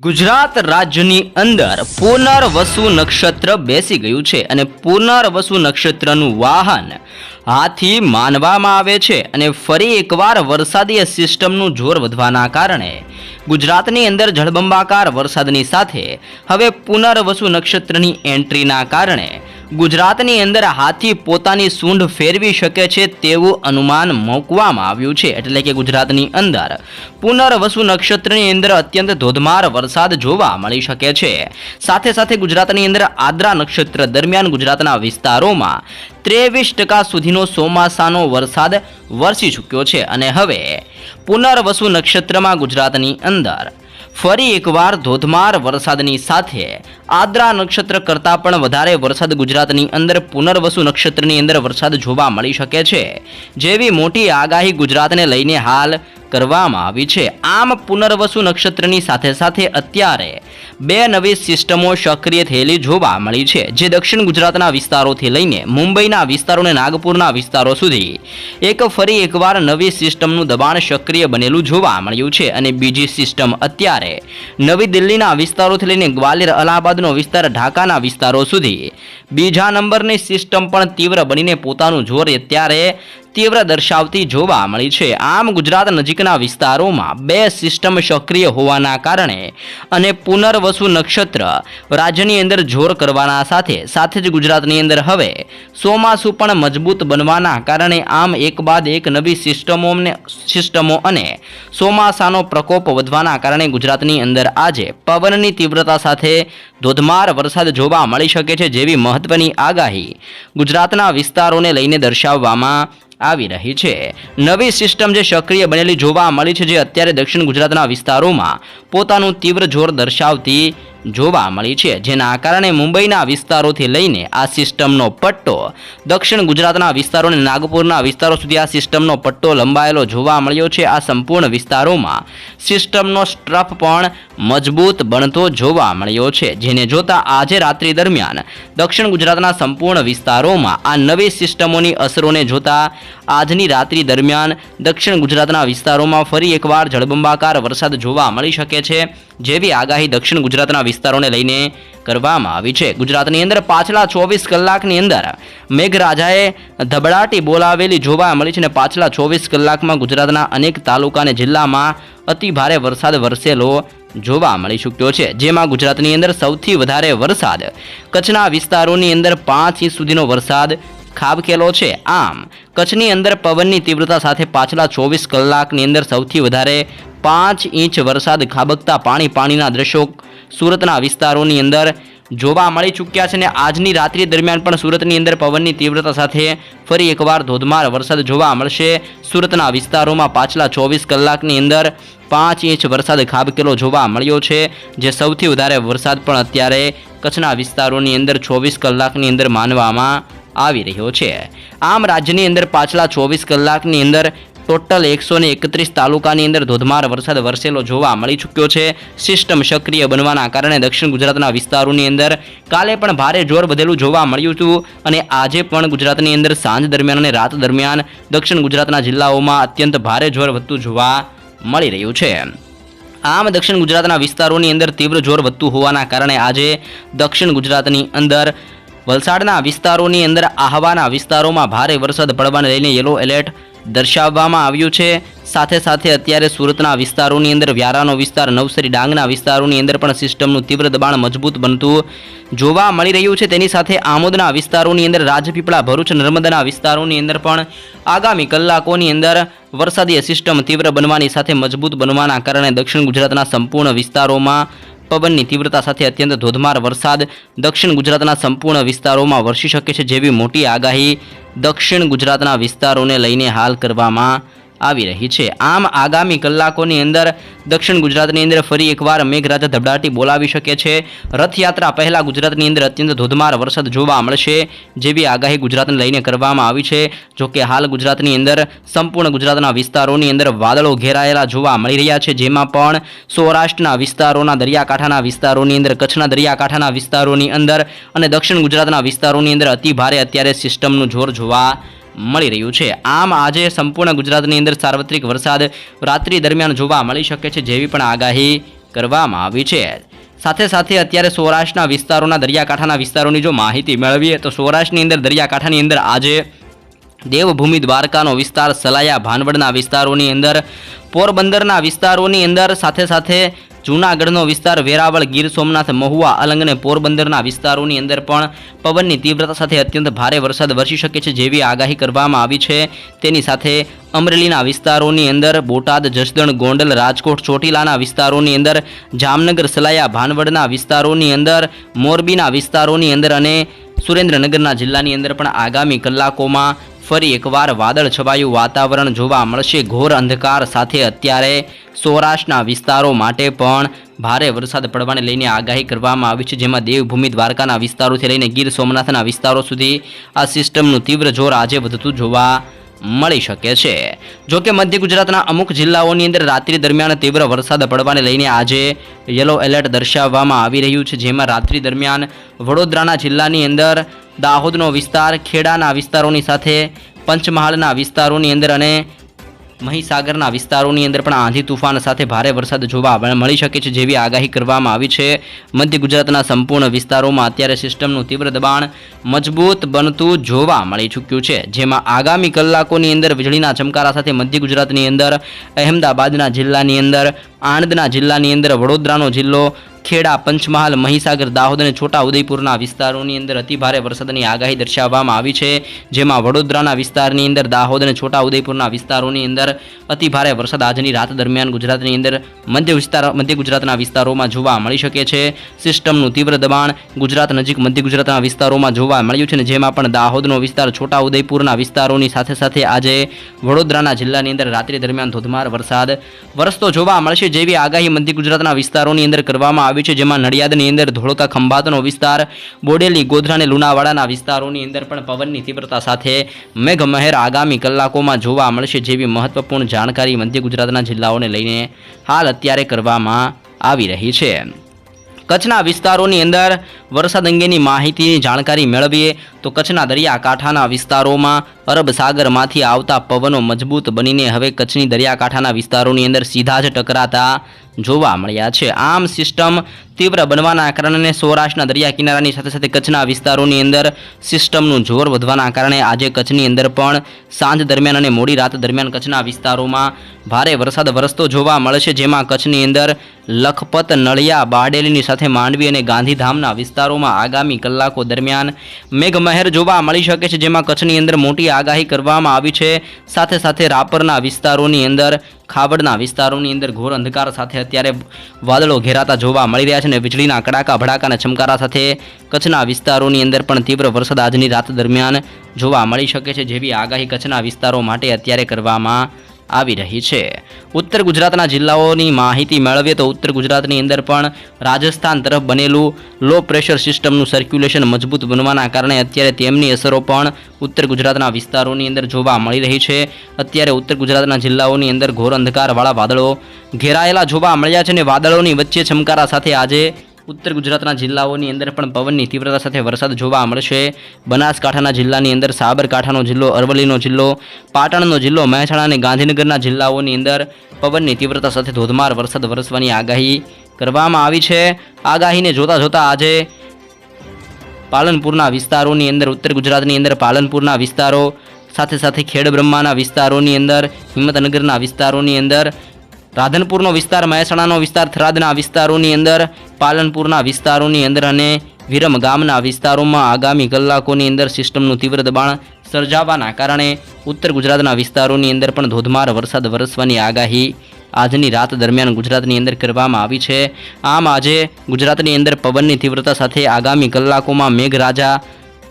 ગુજરાત રાજ્યની અંદર પુનર્વસુ નક્ષત્ર બેસી ગયું છે અને પુનર્વસુ નક્ષત્રનું વાહન હાથી માનવામાં આવે છે અને ફરી એકવાર વરસાદીય સિસ્ટમનું જોર વધવાના કારણે ગુજરાતની અંદર જળબંબાકાર વરસાદની સાથે હવે પુનર્વસુ નક્ષત્રની એન્ટ્રીના કારણે ગુજરાતની અંદર હાથી પોતાની સૂંઢ ફેરવી શકે છે તેવું અનુમાન મૂકવામાં આવ્યું છે. એટલે કે ગુજરાતની અંદર પુનર્વસુ નક્ષત્રની અંદર અત્યંત ધોધમાર વરસાદ જોવા મળી શકે છે. સાથે સાથે ગુજરાતની અંદર આદ્રા નક્ષત્ર દરમિયાન ગુજરાતના વિસ્તારોમાં ત્રેવીસ ટકા સુધીનો ચોમાસાનો વરસાદ વરસી ચૂક્યો છે. અને હવે પુનર્વસુ નક્ષત્રમાં ગુજરાતની અંદર ફરી એકવાર ધોધમાર વરસાદની સાથે. આદ્રા નક્ષત્ર કરતાં પણ વધારે વરસાદ ગુજરાતની અંદર પુનર્વસુ નક્ષત્રની અંદર વરસાદ જોવા મળી શકે છે. જેવી મોટી આગાહી ગુજરાતને લઈને હાલ કરવામાં આવી છે. આમ પુનર્વસુ નક્ષત્રની સાથે સાથે અત્યારે બે નવી સિસ્ટમો સક્રિય થયેલી જોવા મળી છે. જે દક્ષિણ ગુજરાતના વિસ્તારોથી લઈને મુંબઈના વિસ્તારો અને નાગપુરના વિસ્તારો સુધી એક ફરી એકવાર નવી સિસ્ટમનું દબાણ સક્રિય બનેલું જોવા મળ્યું છે અને બીજી સિસ્ટમ અત્યારે નવી દિલ્હીના વિસ્તારોથી લઈને ગ્વાલિયર, અલ્હાબાદનો વિસ્તાર, ઢાકાના વિસ્તારો સુધી બીજા નંબરની સિસ્ટમ પણ તીવ્ર બનીને પોતાનું જોર અત્યારે તીવ્ર દર્શાવતી જોવા મળી છે. આમ ગુજરાત નજીકના વિસ્તારોમાં બે સિસ્ટમ સક્રિય હોવાના કારણે અને પુનર્વસુ નક્ષત્ર રાજ્યની અંદર જોર કરવાના સાથે સાથે જ ગુજરાતની અંદર હવે ચોમાસું પણ મજબૂત બનવાના કારણે આમ એક બાદ એક નવી સિસ્ટમોને, સિસ્ટમો અને ચોમાસાનો પ્રકોપ વધવાના કારણે ગુજરાતની અંદર આજે પવનની તીવ્રતા સાથે ધોધમાર વરસાદ જોવા મળી શકે છે જેવી મહત્વની આગાહી ગુજરાતના વિસ્તારોને લઈને દર્શાવવામાં આવી રહી છે. નવી સિસ્ટમ જે સક્રિય બનેલી જોવા મળી છે, જે અત્યારે દક્ષિણ ગુજરાતના વિસ્તારોમાં પોતાનું તીવ્ર જોર દર્શાવતી જોવા મળી છે. જેના કારણે મુંબઈના વિસ્તારોથી લઈને આ સિસ્ટમનો પટ્ટો દક્ષિણ ગુજરાતના વિસ્તારો અને નાગપુરના વિસ્તારો સુધી આ સિસ્ટમનો પટ્ટો લંબાયેલો જોવા મળ્યો છે. આ સંપૂર્ણ વિસ્તારોમાં સિસ્ટમનો સ્ટ્રફ પણ મજબૂત બનતો જોવા મળ્યો છે. જેને જોતા આજે રાત્રિ દરમિયાન દક્ષિણ ગુજરાતના સંપૂર્ણ વિસ્તારોમાં આ નવી સિસ્ટમોની અસરોને જોતા આજની રાત્રિ દરમિયાન દક્ષિણ ગુજરાતના વિસ્તારોમાં ફરી એકવાર જળબંબાકાર વરસાદ જોવા મળી શકે છે. જેવી આગાહી દક્ષિણ ગુજરાતના વિસ્તારોને લઈને કરવામાં આવી છે. ગુજરાતની અંદર પાછલા ચોવીસ કલાકની અંદર મેઘરાજાએ ધબડાટી બોલાવેલી જોવા મળી છે અને પાછલા ચોવીસ કલાકમાં ગુજરાતના અનેક તાલુકા અને જિલ્લામાં અતિ ભારે વરસાદ વરસેલો જોવા મળી ચૂક્યો છે. જેમાં ગુજરાતની અંદર સૌથી વધારે વરસાદ કચ્છના વિસ્તારોની અંદર પાંચ ઇંચ સુધીનો વરસાદ ખાબકેલો છે. આમ, કચ્છની અંદર પવનની તીવ્રતા સાથે પાછલા ચોવીસ કલાકની અંદર સૌથી વધારે પાંચ ઇંચ વરસાદ ખાબકતા પાણી પાણીના દ્રશ્યો સુરતના વિસ્તારોની અંદર જોવા મળી ચૂક્યા છે અને આજની રાત્રિ દરમિયાન પણ સુરતની અંદર પવનની તીવ્રતા સાથે ફરી એકવાર ધોધમાર વરસાદ જોવા મળશે. સુરતના વિસ્તારોમાં પાછલા ચોવીસ કલાકની અંદર પાંચ ઇંચ વરસાદ ખાબકેલો જોવા મળ્યો છે, જે સૌથી વધારે વરસાદ પણ અત્યારે કચ્છના વિસ્તારોની અંદર ચોવીસ કલાકની અંદર માનવામાં આવી રહ્યો છે. આમ રાજ્યની અંદર પાછલા ચોવીસ કલાકની અંદર ટોટલ એકસો એકત્રીસ તાલુકાની અંદર ધોધમાર વરસાદ વરસેલો જોવા મળી ચૂક્યો છે. સિસ્ટમ સક્રિય બનવાના કારણે દક્ષિણ ગુજરાતના વિસ્તારોની અંદર કાલે પણ ભારે જોર વધેલું જોવા મળ્યું હતું અને આજે પણ ગુજરાતની અંદર સાંજ દરમિયાન અને રાત દરમિયાન દક્ષિણ ગુજરાતના જિલ્લાઓમાં અત્યંત ભારે જોર વધતું જોવા મળી રહ્યું છે. આમ દક્ષિણ ગુજરાતના વિસ્તારોની અંદર તીવ્ર જોર વધતું હોવાના કારણે આજે દક્ષિણ ગુજરાતની અંદર વલસાડના વિસ્તારોની અંદર આહવાના વિસ્તારોમાં ભારે વરસાદ પડવાને લઈને યલો એલર્ટ દર્શાવવામાં આવ્યું છે. સાથે સાથે અત્યારે સુરતના વિસ્તારોની અંદર વ્યારાનો વિસ્તાર, નવસરી ડાંગના વિસ્તારોની અંદર પણ સિસ્ટમનું તીવ્ર દબાણ મજબૂત બનતું જોવા મળી રહ્યું છે. તેની સાથે આમોદના વિસ્તારોની અંદર રાજપીપળા, ભરૂચ, નર્મદાના વિસ્તારોની અંદર પણ આગામી કલાકોની અંદર વરસાદી સિસ્ટમ તીવ્ર બનવાની સાથે મજબૂત બનવાના કારણે દક્ષિણ ગુજરાતના સંપૂર્ણ વિસ્તારોમાં પવનની તીવ્રતા સાથે અત્યંત ધોધમાર વરસાદ દક્ષિણ ગુજરાતના સંપૂર્ણ વિસ્તારોમાં વરસી શકે છે જેવી મોટી આગાહી દક્ષિણ ગુજરાતના વિસ્તારોને લઈને હાલ કરવામાં આવી રહી છે. આમ આગામી કલાકોની અંદર દક્ષિણ ગુજરાતની અંદર ફરી એકવાર મેઘરાજા ધબડાટી બોલાવી શકે છે. રથયાત્રા પહેલાં ગુજરાતની અંદર અત્યંત ધોધમાર વરસાદ જોવા મળશે જેવી આગાહી ગુજરાતને લઈને કરવામાં આવી છે. જોકે હાલ ગુજરાતની અંદર સંપૂર્ણ ગુજરાતના વિસ્તારોની અંદર વાદળો ઘેરાયેલા જોવા મળી રહ્યા છે. જેમાં પણ સૌરાષ્ટ્રના વિસ્તારોના દરિયાકાંઠાના વિસ્તારોની અંદર, કચ્છના દરિયાકાંઠાના વિસ્તારોની અંદર અને દક્ષિણ ગુજરાતના વિસ્તારોની અંદર અતિ ભારે અત્યારે સિસ્ટમનું જોર જોવા મળી રહ્યું છે. આમ આજે સંપૂર્ણ ગુજરાતની અંદર સાર્વત્રિક વરસાદ રાત્રિ દરમિયાન જોવા મળી શકે છે જેવી પણ આગાહી કરવામાં આવી છે. સાથે સાથે અત્યારે સૌરાષ્ટ્રના વિસ્તારોના દરિયાકાંઠાના વિસ્તારોની જો માહિતી મેળવીએ તો સૌરાષ્ટ્રની અંદર દરિયાકાંઠાની અંદર આજે દેવભૂમિ દ્વારકાનો વિસ્તાર, સલાયા, ભાનવડના વિસ્તારોની અંદર, પોરબંદરના વિસ્તારોની અંદર સાથે સાથે જૂનાગઢનો વિસ્તાર વેરાવળ ગીર સોમનાથ મહુવા અલંગ અને પોરબંદરના વિસ્તારોની અંદર પણ પવનની તીવ્રતા સાથે અત્યંત ભારે વરસાદ વરસી શકે છે જેવી આગાહી કરવામાં આવી છે. તેની સાથે અમરેલીના વિસ્તારોની અંદર બોટાદ, જસદણ, ગોંડલ, રાજકોટ, ચોટીલાના વિસ્તારોની અંદર, જામનગર, સલાયા, ભાનવડના વિસ્તારોની અંદર, મોરબીના વિસ્તારોની અંદર અને સુરેન્દ્રનગરના જિલ્લાની અંદર પણ આગામી કલાકોમાં ફરી એકવાર વાદળ છવાયું વાતાવરણ જોવા મળશે. ઘોર અંધકાર સાથે અત્યારે સૌરાષ્ટ્રના વિસ્તારો માટે પણ ભારે વરસાદ પડવાને લઈને આગાહી કરવામાં આવી છે. જેમાં દેવભૂમિ દ્વારકાના વિસ્તારોથી લઈને ગીર સોમનાથના વિસ્તારો સુધી આ સિસ્ટમનું તીવ્ર જોર આજે વધતું જોવા મળી શકે છે. જો કે મધ્ય ગુજરાતના અમુક જિલ્લાઓની અંદર રાત્રિ દરમિયાન તીવ્ર વરસાદ પડવાને લઈને આજે યલો એલર્ટ દર્શાવવામાં આવી રહ્યું છે. જેમાં રાત્રિ દરમિયાન વડોદરાના જિલ્લાની અંદર દાહોદનો વિસ્તાર, ખેડાના વિસ્તારોની સાથે પંચમહાલના વિસ્તારોની અંદર અને મહીસાગરના વિસ્તારોની અંદર પણ આંધી તુફાન સાથે ભારે વરસાદ જોવા મળી શકે છે જેવી આગાહી કરવામાં આવી છે. મધ્ય ગુજરાતના સંપૂર્ણ વિસ્તારોમાં અત્યારે સિસ્ટમનું તીવ્ર દબાણ મજબૂત બનતું જોવા મળી ચૂક્યું છે. જેમાં આગામી કલાકોની અંદર વીજળીના ચમકારા સાથે મધ્ય ગુજરાતની અંદર, અહેમદાબાદના જિલ્લાની અંદર, આણંદના જિલ્લાની અંદર, વડોદરાનો જિલ્લો ખેડા, પંચમહાલ, મહીસાગર, દાહોદ અને છોટા ઉદયપુરના વિસ્તારોની અંદર અતિભારે વરસાદની આગાહી દર્શાવવામાં આવી છે. જેમાં વડોદરાના વિસ્તારની અંદર, દાહોદ અને છોટા ઉદયપુરના વિસ્તારોની અંદર અતિભારે વરસાદ આજની રાત દરમિયાન ગુજરાતની અંદર મધ્ય વિસ્તાર, મધ્ય ગુજરાતના વિસ્તારોમાં જોવા મળી શકે છે. સિસ્ટમનું તીવ્ર દબાણ ગુજરાત નજીક મધ્ય ગુજરાતના વિસ્તારોમાં જોવા મળ્યું છે અને જેમાં પણ દાહોદનો વિસ્તાર છોટા ઉદયપુરના વિસ્તારોની સાથે સાથે આજે વડોદરાના જિલ્લાની અંદર રાત્રિ દરમિયાન ધોધમાર વરસાદ વરસતો જોવા મળશે જેવી આગાહી મધ્ય ગુજરાતના વિસ્તારોની અંદર કરવામાં આવી છે, જેમાં નડિયાદની અંદર ધોળકા ખંભાતનો વિસ્તાર, બોડેલી, ગોધરા અને લુણાવાડાના વિસ્તારોની અંદર પણ પવનની તીવ્રતા સાથે મેઘમહેર આગામી કલાકોમાં જોવા મળશે જેવી મહત્વપૂર્ણ જાણકારી મધ્ય ગુજરાતના જિલ્લાઓને લઈને હાલ અત્યારે કરવામાં આવી રહી છે. કચ્છના વિસ્તારોની અંદર વરસાદ અંગેની માહિતીની જાણકારી મેળવીએ તો કચ્છના દરિયાકાંઠાના વિસ્તારોમાં અરબ સાગરમાંથી આવતા પવનો મજબૂત બનીને હવે કચ્છની દરિયાકાંઠાના વિસ્તારોની અંદર સીધા જ ટકરાતા જોવા મળ્યા છે. આમ સિસ્ટમ તીવ્ર બનવાના કારણે સૌરાષ્ટ્રના દરિયા કિનારાની સાથે સાથે કચ્છના વિસ્તારોની અંદર સિસ્ટમનું જોર વધવાના કારણે આજે કચ્છની અંદર પણ સાંજ દરમિયાન અને મોડી રાત દરમિયાન કચ્છના વિસ્તારોમાં ભારે વરસાદ વરસતો જોવા મળે છે, જેમાં કચ્છની અંદર લખપત, નળિયા બારડેલીની સાથે માંડવી અને ગાંધીધામના વિસ્તારોમાં આગામી કલાકો દરમિયાન મેઘમહેર જોવા મળી શકે છે, જેમાં કચ્છની અંદર મોટી આગાહી કરવામાં આવી છે. સાથે સાથે રાપરના વિસ્તારોની અંદર ખાવડના વિસ્તારોની અંદર ઘોર અંધકાર સાથે અત્યારે વાદળો ઘેરાતા જોવા મળી રહ્યા છે અને વીજળીના કડાકા, ભડાકા અને ચમકારા સાથે કચ્છના વિસ્તારોની અંદર પણ તીવ્ર વરસાદ આજની રાત દરમિયાન જોવા મળી શકે છે, જેવી આગાહી કચ્છના વિસ્તારો માટે અત્યારે કરવામાં આવી રહી છે. ઉત્તર ગુજરાતના જિલ્લાઓની માહિતી મેળવીએ તો ઉત્તર ગુજરાતની અંદર પણ રાજસ્થાન તરફ બનેલું લો પ્રેશર સિસ્ટમનું સર્ક્યુલેશન મજબૂત બનવાના કારણે અત્યારે તેમની અસરો પણ ઉત્તર ગુજરાતના વિસ્તારોની અંદર જોવા મળી રહી છે. અત્યારે ઉત્તર ગુજરાતના જિલ્લાઓની અંદર ઘોર અંધકારવાળા વાદળો ઘેરાયેલા જોવા મળ્યા છે અને વાદળોની વચ્ચે ચમકારા સાથે આજે ઉત્તર ગુજરાતના જિલ્લાઓની અંદર પણ પવનની તીવ્રતા સાથે વરસાદ જોવા મળશે. બનાસકાંઠાના જિલ્લાની અંદર સાબરકાંઠાનો જિલ્લો, અરવલ્લીનો જિલ્લો, પાટણનો જિલ્લો, મહેસાણા અને ગાંધીનગરના જિલ્લાઓની અંદર પવનની તીવ્રતા સાથે ધોધમાર વરસાદ વરસવાની આગાહી કરવામાં આવી છે. આગાહીને જોતા જોતા આજે પાલનપુરના વિસ્તારોની અંદર, ઉત્તર ગુજરાતની અંદર પાલનપુરના વિસ્તારો, સાથે સાથે ખેડબ્રહ્માના વિસ્તારોની અંદર, હિંમતનગરના વિસ્તારોની અંદર રાધનપુરનો વિસ્તાર, મહેસાણાનો વિસ્તાર, થરાદના વિસ્તારોની અંદર, પાલનપુરના વિસ્તારોની અંદર અને વિરમ ગામના વિસ્તારોમાં આગામી કલાકોની અંદર સિસ્ટમનું તીવ્ર દબાણ સર્જાવાના કારણે ઉત્તર ગુજરાતના વિસ્તારોની અંદર પણ ધોધમાર વરસાદ વરસવાની આગાહી આજની રાત દરમિયાન ગુજરાતની અંદર કરવામાં આવી છે. આમ આજે ગુજરાતની અંદર પવનની તીવ્રતા સાથે આગામી કલાકોમાં મેઘરાજા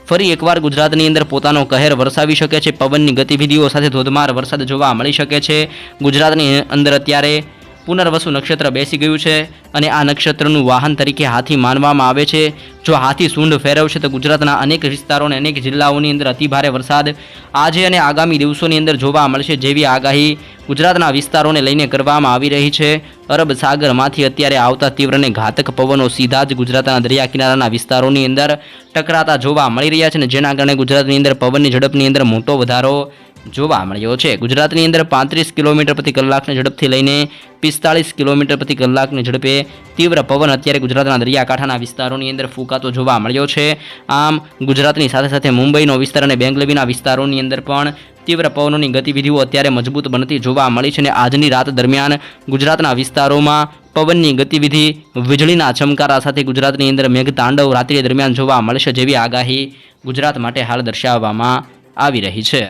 ફરી એકવાર ગુજરાતની અંદર પોતાનો કહેર વરસાવી શકે છે. પવનની ગતિવિધિઓ સાથે ધોધમાર વરસાદ જોવા મળી શકે છે. ગુજરાતની અંદર અત્યારે પુનર્વસુ નક્ષત્ર બેસી ગયું છે અને આ નક્ષત્રનું વાહન તરીકે હાથી માનવામાં આવે છે. જો હાથી સૂંઢ ફેરવશે તો ગુજરાતના અનેક વિસ્તારો અને અનેક જિલ્લાઓની અંદર અતિભારે વરસાદ આજે અને આગામી દિવસોની અંદર જોવા મળશે જેવી આગાહી ગુજરાતના વિસ્તારોને લઈને કરવામાં આવી રહી છે. અરબ સાગરમાંથી અત્યારે આવતા તીવ્ર અને ઘાતક પવનો સીધા જ ગુજરાતના દરિયા કિનારાના વિસ્તારોની અંદર ટકરાતા જોવા મળી રહ્યા છે અને જેના કારણે ગુજરાતની અંદર પવનની ઝડપની અંદર મોટો વધારો જોવા મળ્યો છે. ગુજરાતની અંદર પાંત્રીસ કિલોમીટર પ્રતિ કલાકની ઝડપથી લઈને પિસ્તાળીસ કિલોમીટર પ્રતિ કલાકની ઝડપે તીવ્ર પવન અત્યારે ગુજરાતના દરિયાકાંઠાના વિસ્તારોની અંદર ફૂંકાતો જોવા મળ્યો છે. આમ, ગુજરાતની સાથે સાથે મુંબઈનો વિસ્તાર અને બેંગલવીના વિસ્તારોની અંદર પણ તીવ્ર પવનોની ગતિવિધિઓ અત્યારે મજબૂત બનતી જોવા મળી છે અને આજની રાત દરમિયાન ગુજરાતના વિસ્તારોમાં પવનની ગતિવિધિ વીજળીના ચમકારા સાથે ગુજરાતની અંદર મેઘતાંડવ રાત્રિ દરમિયાન જોવા મળશે જેવી આગાહી ગુજરાત માટે હાલ દર્શાવવામાં આવી રહી છે.